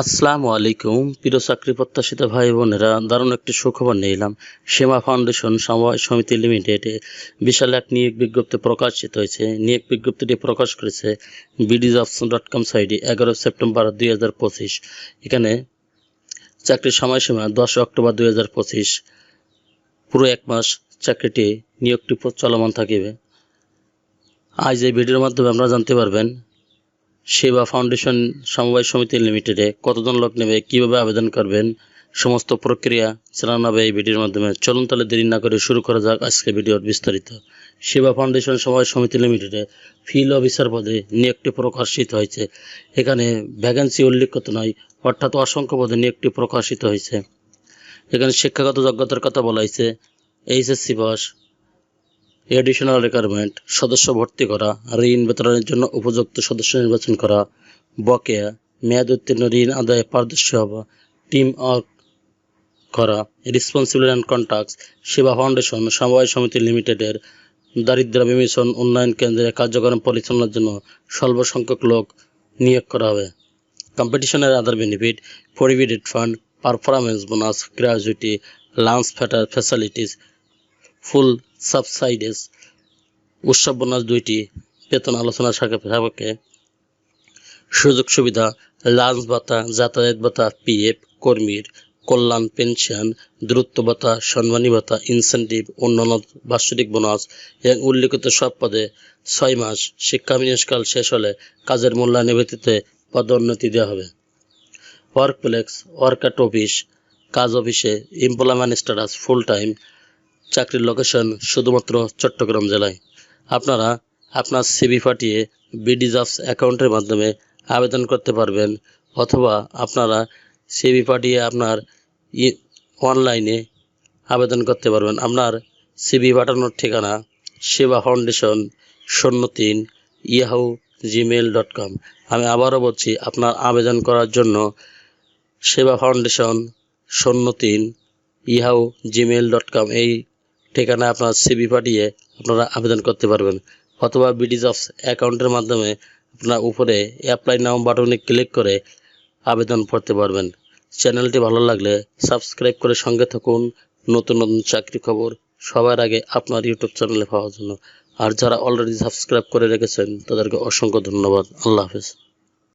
আসসালামু আলাইকুম। প্রিয় চাকরি প্রত্যাশিত ভাই বোনেরা, দারুণ একটি সুখবর নিয়ে এলাম। সীমা ফাউন্ডেশন সমবায় সমিতি লিমিটেডে বিশাল এক নিয়োগ বিজ্ঞপ্তি প্রকাশিত হয়েছে। নিয়োগ বিজ্ঞপ্তিটি প্রকাশ করেছে বিডিজ অপশন ডট কম সাইটে এগারো সেপ্টেম্বর দুই হাজার পঁচিশ। এখানে চাকরির সময়সীমা দশ অক্টোবর দুই হাজার পঁচিশ। পুরো এক মাস চাকরিটি নিয়োগটি চলমান থাকিবে। আজ এই ভিডিওর মাধ্যমে আপনারা জানতে পারবেন সেবা ফাউন্ডেশন সমবায় সমিতি লিমিটেডে কতজন লোক নেবে, কীভাবে আবেদন করবেন, সমস্ত প্রক্রিয়া চালানো হবে এই ভিডিওর মাধ্যমে। চলুন তাহলে দেরি না করে শুরু করা যাক আজকে ভিডিওর বিস্তারিত। সেবা ফাউন্ডেশন সমবায় সমিতি লিমিটেডে ফিল্ড অফিসার পদে নিয়োগটি প্রকাশিত হয়েছে। এখানে ভ্যাকেন্সি উল্লেখিত নয়, অর্থাৎ অসংখ্য পদে নিয়োগটি প্রকাশিত হয়েছে। এখানে শিক্ষাগত যোগ্যতার কথা বলা হয়েছে, এইচএসসি পাস এডিশনাল রিকোয়ারমেন্ট সদস্য ভর্তি করা, ঋণ বিতরণের জন্য উপযুক্ত সদস্য নির্বাচন করা, বকেয়া, মেয়াদ উত্তীর্ণ ঋণ আদায়ে পারদর্শী হওয়া টিম ওয়ার্ক করা রেসপন্সিবল অ্যান্ড কন্ট্যাক্টস সেবা ফাউন্ডেশন সমবায় সমিতি লিমিটেডের দারিদ্র বিমোচন, উন্নয়ন কেন্দ্রে কার্যক্রম পরিচালনার জন্য স্বল্প সংখ্যক লোক নিয়োগ করা হবে। কম্পিটিশনের other benefit provident fund performance bonus gratuity lunch fatter facilities full সাবসাইডেস উৎসব বোনাস দুইটি, বেতন আলোচনা সাপেক্ষে সুযোগ সুবিধা, লাঞ্চ ভাতা, যাতায়াত ভাতা, পিএফ, কর্মীর কল্যাণ, পেনশন দূরত্ব ভাতা, সম্মানী ভাতা ইনসেন্টিভ অন্যান্য বাৎসরিক বোনাস, এবং উল্লিখিত সব পদে ছয় মাস শিক্ষা বিনিয়োগকাল শেষ হলে কাজের মূল্যায়নের ভিত্তিতে পদোন্নতি দেওয়া হবে। Workplace work at office কাজ অফিসে এমপ্লয়মেন্ট স্ট্যাটাস ফুল টাইম চাকরির লোকেশন শুধুমাত্র চট্টগ্রাম জেলায়। আপনারা আপনার সিভি পাঠিয়ে বিডি জবস অ্যাকাউন্টের মাধ্যমে আবেদন করতে পারবেন, অথবা আপনারা সিভি পাঠিয়ে আপনার অনলাইনে আবেদন করতে পারবেন। আপনার সিভি পাঠানোর ঠিকানা সেবা ফাউন্ডেশন শূন্য তিন ইয়াহু জিমেল ডট কম আমি আবারও বলছি, আপনার আবেদন করার জন্য সেবা ফাউন্ডেশন শূন্য তিন ইহাউ জিমেল ডট কম এই ঠিকানায় আপনার সিবি পাঠিয়ে আপনারা আবেদন করতে পারবেন। অথবা বিডি জবস অ্যাকাউন্টের মাধ্যমে আপনার উপরে অ্যাপ্লাই নাও বাটনে ক্লিক করে আবেদন করতে পারবেন। চ্যানেলটি ভালো লাগলে সাবস্ক্রাইব করে সঙ্গে থাকুন। নতুন নতুন চাকরি খবর সবার আগে আপনার ইউটিউব চ্যানেলে পাওয়ার জন্য। আর যারা অলরেডি সাবস্ক্রাইব করে রেখেছেন, তাদেরকে অসংখ্য ধন্যবাদ। আল্লাহ হাফেজ।